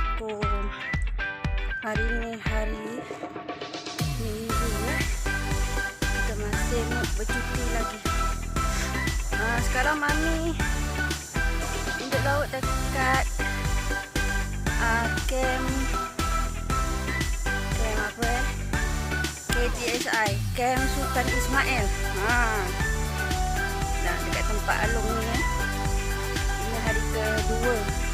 Assalamualaikum. Hari ni hari Minggu. Kita masih nak bercuti lagi. Ha, sekarang mami untuk laut dekat uh, camp camp apa eh? KTSI, Camp Sultan Ismail. Ha. Nah, dekat tempat Alung ni eh. Ini hari kedua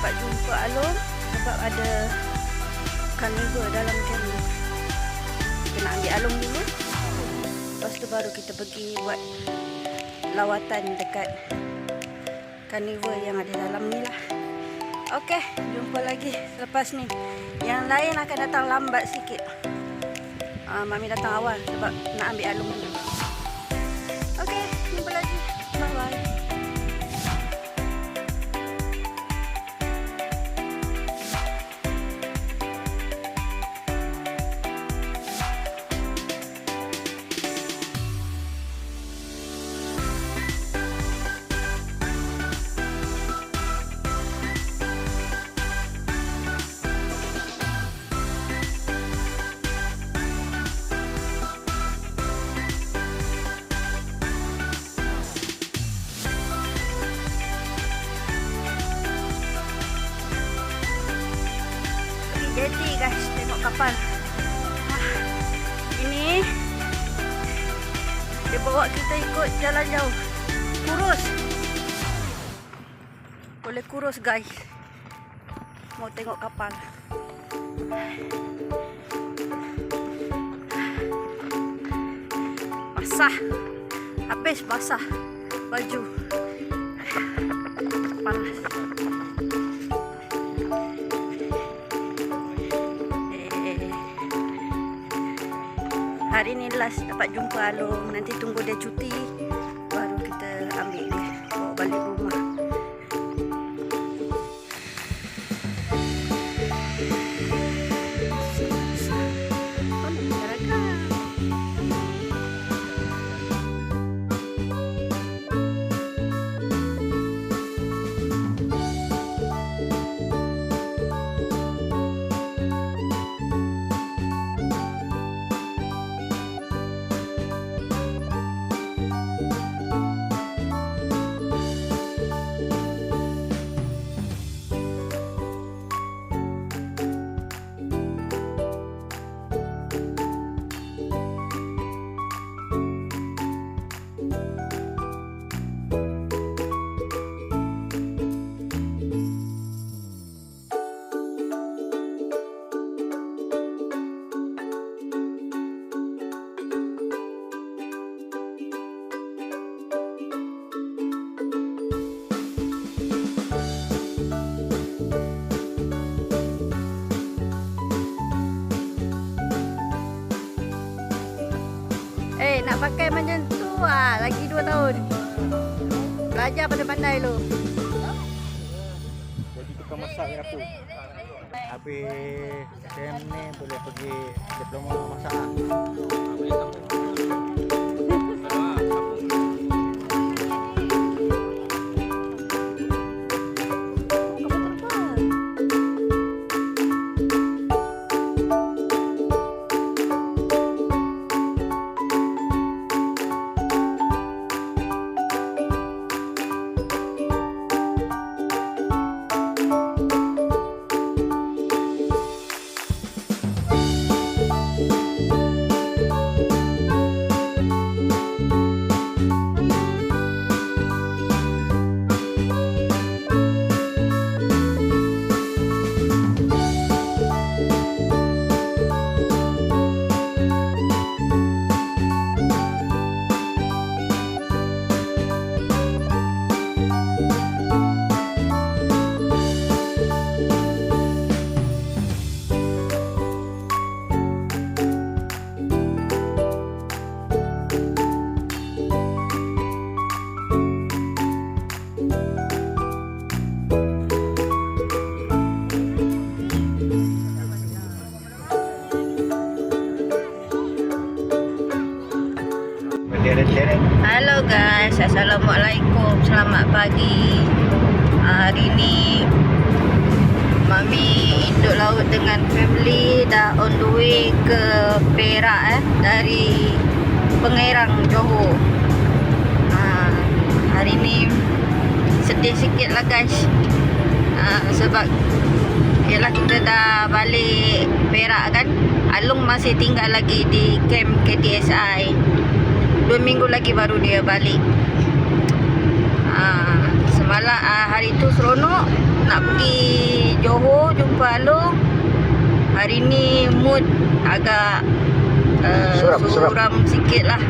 dapat jumpa Alung sebab ada carnival dalam ni. Kita nak ambil Alung dulu. Lepas tu baru kita pergi buat lawatan dekat carnival yang ada dalam ni lah. Okey, jumpa lagi selepas ni. Yang lain akan datang lambat sikit. Uh, Mami datang awal sebab nak ambil Alung dulu. Okey, jumpa lagi. Bye-bye. Kapal. Ah, Ini dia bawa kita ikut jalan jauh. Kurus. Boleh kurus guys. Mau tengok kapal. Basah. Habis basah baju. Panas. Hari ni last dapat jumpa Alung. Nanti tunggu dia cuti. Nak pakai macam tu ah, lagi 2 tahun. Belajar pandai-pandai lu. Jadi tukang masak ni aku. Habis SEM ni boleh pergi diploma masak. Berderet-deret. Assalamualaikum Selamat pagi Hari ni Mami induk laut dengan family dah on the way ke Perak eh dari Pengerang Johor. Ha, hari ni sedih sikit lah guys. Ha, sebab Yalah kita dah balik Perak kan Alung masih tinggal lagi di camp KTSI Dua minggu lagi baru dia balik. Ha, Semalam ah, hari tu seronok Nak pergi Johor jumpa Alung. Hari ni mood agak uh, Suram, suram. suram sikit lah.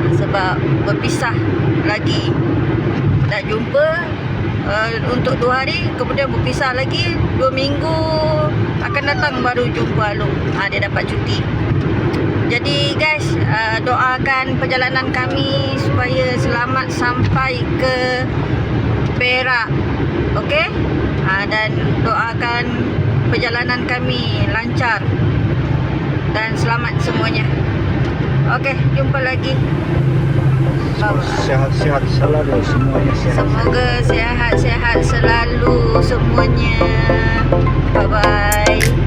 Ah, Sebab berpisah lagi. Tak jumpa uh, untuk dua hari kemudian berpisah lagi. Dua minggu akan datang baru jumpa Alung. Ha, dia dapat cuti jadi guys uh, doakan perjalanan kami supaya selamat sampai ke Perak okey ha, dan doakan perjalanan kami lancar dan selamat semuanya okey jumpa lagi Bye-bye. Sehat-sehat selalu semuanya sehat. Semoga sehat-sehat selalu semuanya. Bye bye.